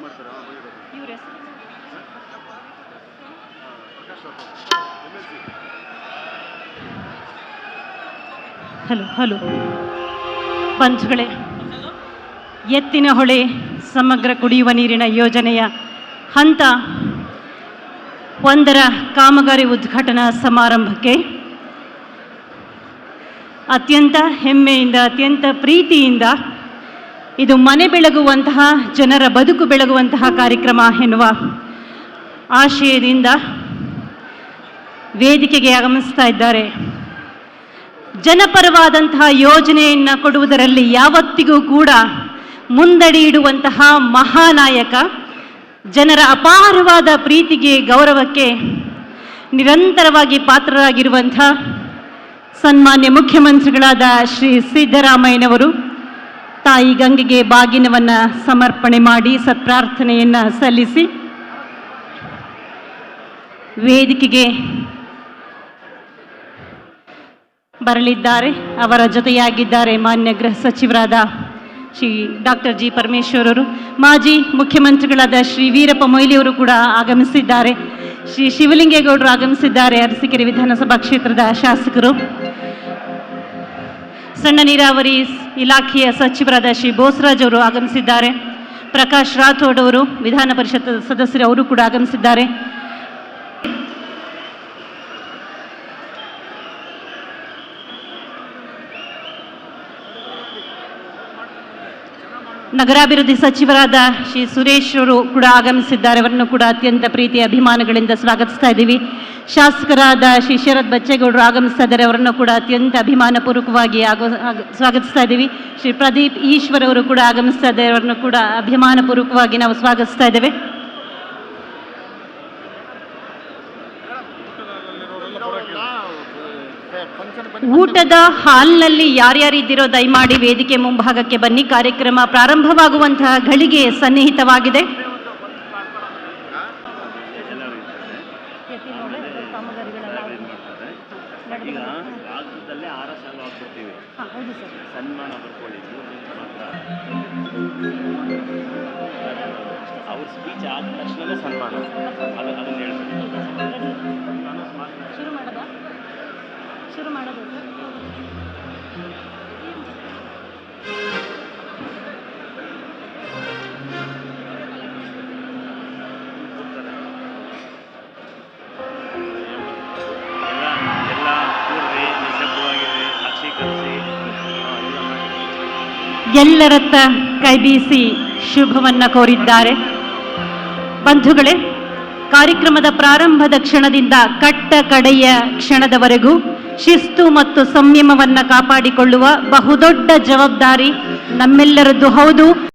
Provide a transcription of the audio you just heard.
ಮಾಡ್ತಾರೆ. ಇವ್ರ ಹೆಸರು? Hello hello. ಪಂಚ್ಗಳೇ ಎತ್ತಿನ ಹೊಳೆ ಸಮಗ್ರ ಕುಡಿಯುವ ನೀರಿನ ಯೋಜನೆಯ ಹಂತ ಒಂದರ ಕಾಮಗಾರಿ ಉದ್ಘಾಟನಾ ಸಮಾರಂಭಕ್ಕೆ ಅತ್ಯಂತ ಹೆಮ್ಮೆಯಿಂದ ಅತ್ಯಂತ ಪ್ರೀತಿಯಿಂದ ಇದು ಮನೆ ಬೆಳಗುವಂತಹ, ಜನರ ಬದುಕು ಬೆಳಗುವಂತಹ ಕಾರ್ಯಕ್ರಮ ಎನ್ನುವ ಆಶಯದಿಂದ ವೇದಿಕೆಗೆ ಆಗಮಿಸ್ತಾ ಇದ್ದಾರೆ. ಜನಪರವಾದಂತಹ ಯೋಜನೆಯನ್ನು ಕೊಡುವುದರಲ್ಲಿ ಯಾವತ್ತಿಗೂ ಕೂಡ ಮುಂದಡಿ ಇಡುವಂತಹ ಮಹಾನಾಯಕ, ಜನರ ಅಪಾರವಾದ ಪ್ರೀತಿಗೆ ಗೌರವಕ್ಕೆ ನಿರಂತರವಾಗಿ ಪಾತ್ರರಾಗಿರುವಂಥ ಸನ್ಮಾನ್ಯ ಮುಖ್ಯಮಂತ್ರಿಗಳಾದ ಶ್ರೀ ಸಿದ್ದರಾಮಯ್ಯನವರು ತಾಯಿ ಗಂಗೆಗೆ ಬಾಗಿನವನ್ನು ಸಮರ್ಪಣೆ ಮಾಡಿ ಸತ್ಪ್ರಾರ್ಥನೆಯನ್ನು ಸಲ್ಲಿಸಿ ವೇದಿಕೆಗೆ ಬರಲಿದ್ದಾರೆ. ಅವರ ಜೊತೆಯಾಗಿದ್ದಾರೆ ಮಾನ್ಯ ಗೃಹ ಸಚಿವರಾದ ಶ್ರೀ ಡಾಕ್ಟರ್ ಜಿ ಪರಮೇಶ್ವರರು ಮಾಜಿ ಮುಖ್ಯಮಂತ್ರಿಗಳಾದ ಶ್ರೀ ವೀರಪ್ಪ ಮೊಯ್ಲಿಯವರು ಕೂಡ ಆಗಮಿಸಿದ್ದಾರೆ. ಶ್ರೀ ಶಿವಲಿಂಗೇಗೌಡರು ಆಗಮಿಸಿದ್ದಾರೆ ಅರಸೀಕೆರೆ ವಿಧಾನಸಭಾ ಕ್ಷೇತ್ರದ ಶಾಸಕರು. ಸಣ್ಣ ನೀರಾವರಿ ಇಲಾಖೆಯ ಸಚಿವರಾದ ಶ್ರೀ ಬೋಸ್ರಾಜ್ ಅವರು ಆಗಮಿಸಿದ್ದಾರೆ. ಪ್ರಕಾಶ್ ರಾಥೋಡ್ ಅವರು ವಿಧಾನ ಪರಿಷತ್ ಸದಸ್ಯರು ಅವರು ಕೂಡ ಆಗಮಿಸಿದ್ದಾರೆ. ನಗರಾಭಿವೃದ್ಧಿ ಸಚಿವರಾದ ಶ್ರೀ ಸುರೇಶ್ ಅವರು ಕೂಡ ಆಗಮಿಸಿದ್ದಾರೆ. ಅವರನ್ನು ಕೂಡ ಅತ್ಯಂತ ಪ್ರೀತಿ ಅಭಿಮಾನಗಳಿಂದ ಸ್ವಾಗತಿಸ್ತಾ ಇದ್ದೀವಿ. ಶಾಸಕರಾದ ಶ್ರೀ ಶರತ್ ಬಚ್ಚೇಗೌಡರು ಆಗಮಿಸ್ತಾ ಇದ್ದಾರೆ. ಅವರನ್ನು ಕೂಡ ಅತ್ಯಂತ ಅಭಿಮಾನಪೂರ್ವಕವಾಗಿ ಆಗೋ, ಸ್ವಾಗತಿಸ್ತಾ ಇದ್ದೀವಿ. ಶ್ರೀ ಪ್ರದೀಪ್ ಈಶ್ವರ್ ಅವರು ಕೂಡ ಆಗಮಿಸ್ತಾ ಇದ್ದಾರೆ. ಅವರನ್ನು ಕೂಡ ಅಭಿಮಾನಪೂರ್ವಕವಾಗಿ ನಾವು ಸ್ವಾಗತಿಸ್ತಾ ಇದ್ದೇವೆ. ಊಟದ ಹಾಲ್ನಲ್ಲಿ ಯಾರ್ಯಾರಿದ್ದೀರೋ ದಯಮಾಡಿ ವೇದಿಕೆ ಮುಂಭಾಗಕ್ಕೆ ಬನ್ನಿ. ಕಾರ್ಯಕ್ರಮ ಪ್ರಾರಂಭವಾಗುವಂತಹ ಗಳಿಗೆ ಸನ್ನಿಹಿತವಾಗಿದೆ. ಅವ್ರ ಸ್ಪೀಚ್ ಆದ ತಕ್ಷಣವೇ ಸನ್ಮಾನ. ಅದು ಅದನ್ನ ಹೇಳ್ಬೇಕು. ಶುರು ಮಾಡೋದು ಎಲ್ಲರತ್ತ ಕೈಬೀಸಿ ಶುಭವನ್ನ ಕೋರಿದ್ದಾರೆ. ಬಂಧುಗಳೇ ಕಾರ್ಯಕ್ರಮದ ಪ್ರಾರಂಭದ ಕ್ಷಣದಿಂದ ಕಟ್ಟ ಕಡೆಯ ಕ್ಷಣದವರೆಗೂ ಶಿಸ್ತು ಮತ್ತು ಸಂಯಮವನ್ನು ಕಾಪಾಡಿಕೊಳ್ಳುವ ಬಹುದೊಡ್ಡ ಜವಾಬ್ದಾರಿ ನಮ್ಮೆಲ್ಲರದ್ದು ಹೌದು.